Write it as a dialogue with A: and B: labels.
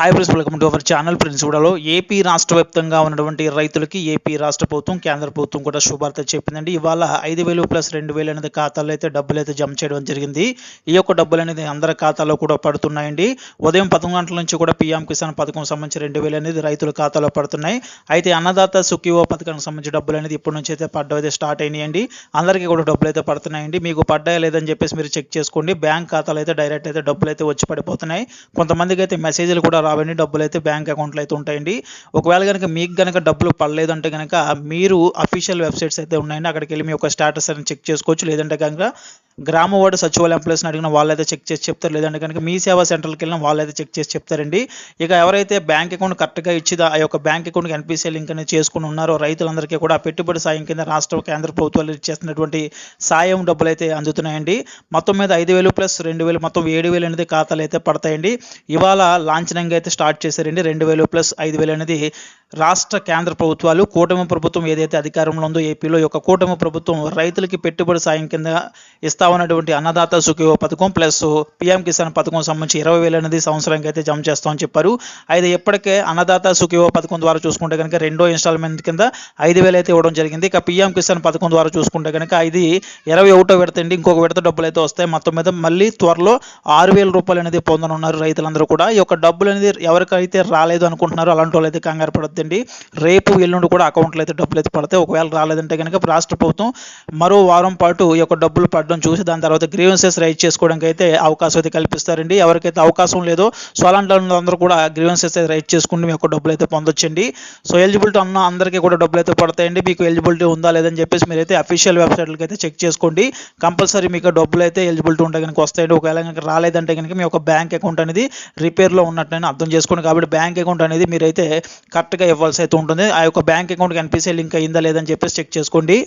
A: Hi friends welcome to our channel friends కూడాలో AP రాష్ట్ర వ్యాప్తంగా ఉన్నటువంటి రైతులకి ఏపీ రాష్ట్ర ప్రభుత్వం కేంద్ర ప్రభుత్వం కూడా శుభార్త చెప్పిందండి. ఇవాళ ఐదు వేలు ప్లస్ రెండు వేలు అనేది ఖాతాలో అయితే డబ్బులు అయితే జమ చేయడం జరిగింది. ఈ యొక్క డబ్బులు అనేది అందరి ఖాతాలో కూడా పడుతున్నాయండి. ఉదయం పదకొండు గంటల నుంచి కూడా పీఎం కిసాన్ పథకం సంబంధించి రెండు వేలు అనేది రైతుల ఖాతాలో పడుతున్నాయి. అయితే అన్నదాత సుఖీవో పథకానికి సంబంధించి డబ్బులు అనేది ఇప్పటి నుంచి అయితే పడ్డం అయితే స్టార్ట్ అయినాయండి. అందరికీ కూడా డబ్బులు అయితే పడుతున్నాయండి. మీకు పడ్డాయా లేదని చెప్పేసి మీరు చెక్ చేసుకోండి. బ్యాంక్ ఖాతాలో అయితే డైరెక్ట్ అయితే డబ్బులు అయితే వచ్చి పడిపోతున్నాయి. కొంతమందికి అయితే మెసేజ్లు కూడా అవన్నీ డబ్బులు అయితే బ్యాంక్ అకౌంట్లో అయితే ఉంటాయండి. ఒకవేళ కనుక మీకు కనుక డబ్బులు పడలేదు అంటే కనుక మీరు అఫీషియల్ వెబ్సైట్స్ అయితే ఉన్నాయండి. అక్కడికి వెళ్ళి మీ యొక్క స్టేటస్ అని చెక్ చేసుకోవచ్చు. లేదంటే కనుక గ్రామ వార్డు సచివాలయం ఎంప్లాయీస్ని అడిగిన వాళ్ళైతే చెక్ చేసి చెప్తారు. లేదంటే కనుక మీ సేవా సెంటర్కి వెళ్ళిన వాళ్ళైతే చెక్ చేసి చెప్తారండి. ఇక ఎవరైతే బ్యాంక్ అకౌంట్ కరెక్ట్గా ఇచ్చి ఆ యొక్క బ్యాంక్ అకౌంట్కి ఎన్పిసిఐ లింక్ అనేది చేసుకుని ఉన్నారో రైతులందరికీ కూడా పెట్టుబడి సాయం కింద రాష్ట్ర కేంద్ర ప్రభుత్వాలు ఇచ్చేస్తున్నటువంటి సాయం డబ్బులు అయితే అందుతున్నాయండి. మొత్తం మీద ఐదు వేలు ప్లస్ రెండు వేలు మొత్తం ఏడు వేలు అనేది ఖాతాలు అయితే పడతాయండి. ఇవాళ లాంఛనంగా అయితే స్టార్ట్ చేశారండి. రెండు వేలు ప్లస్ ఐదు వేలు అనేది రాష్ట్ర కేంద్ర ప్రభుత్వాలు కూటమి ప్రభుత్వం ఏదైతే అధికారంలో ఉందో ఏపీలో యొక్క కూటమి ప్రభుత్వం రైతులకి పెట్టుబడి సాయం కింద ఇస్తా ఉన్నటువంటి అన్నదాత సుఖీవ పథకం ప్లస్ పిఎం కిసాన్ పథకం సంబంధించి ఇరవై వేలు అనేది సంవత్సరానికి అయితే జమ చేస్తామని చెప్పారు. అయితే ఇప్పటికే అన్నదాత సుఖీవ పథకం ద్వారా చూసుకుంటే కనుక రెండో ఇన్స్టాల్మెంట్ కింద ఐదు వేలు అయితే ఇవ్వడం జరిగింది. ఇక పిఎం కిసాన్ పథకం ద్వారా చూసుకుంటే కనుక ఇది ఇరవై ఒకటో విడత అండి. ఇంకొక విడత డబ్బులు అయితే వస్తాయి. మొత్తం మీద మళ్ళీ త్వరలో ఆరు వేల రూపాయలు అనేది పొందనున్నారు రైతులందరూ కూడా. ఈ యొక్క డబ్బులు అనేది ఎవరికైతే రాలేదు అనుకుంటున్నారో అలాంటి వాళ్ళు అయితే కంగారు పడద్దండి. రేపు ఎల్లుండి కూడా అకౌంట్లో అయితే డబ్బులు అయితే పడతాయి ఒకవేళ రాలేదంటే కనుక రాష్ట్ర ప్రభుత్వం మరో వారం పాటు ఈ యొక్క డబ్బులు పడడం చూసి దాని తర్వాత గ్రీవెన్సెస్ రైజ్ చేసుకోవడానికి అయితే అవకాశం అయితే కల్పిస్తారండి. ఎవరికైతే అవకాశం లేదో సో అలాంటి వాళ్ళందరూ కూడా గ్రీవెన్సెస్ అయితే రైజ్ చేసుకుని మీ యొక్క డబ్బులు అయితే పొందొచ్చండి. సో ఎలిజిబిలిటీ ఉన్న అందరికీ కూడా డబ్బులు అయితే పడతాయండి. మీకు ఎలిజిబిలిటీ ఉందా లేదని చెప్పేసి మీరైతే అఫీషియల్ వెబ్సైట్లకి అయితే చెక్ చేసుకోండి. కంపల్సరీ మీకు డబ్బులు అయితే ఎలిజిబిలిటీ ఉంటే కనుక వస్తాయండి. ఒకవేళ కనుక రాలేదంటే కనుక మీ యొక్క బ్యాంక్ అకౌంట్ అనేది రిపేర్లో ఉన్నట్టు అర్థం చేసుకోండి. కాబట్టి బ్యాంక్ అకౌంట్ అనేది మీరైతే కరెక్ట్గా ఇవ్వాల్సి అయితే ఉంటుంది. ఆ యొక్క బ్యాంక్ అకౌంట్కి ఎన్పిసిఐ లింక్ అయిందా లేదని చెప్పేసి చెక్ చేసుకోండి.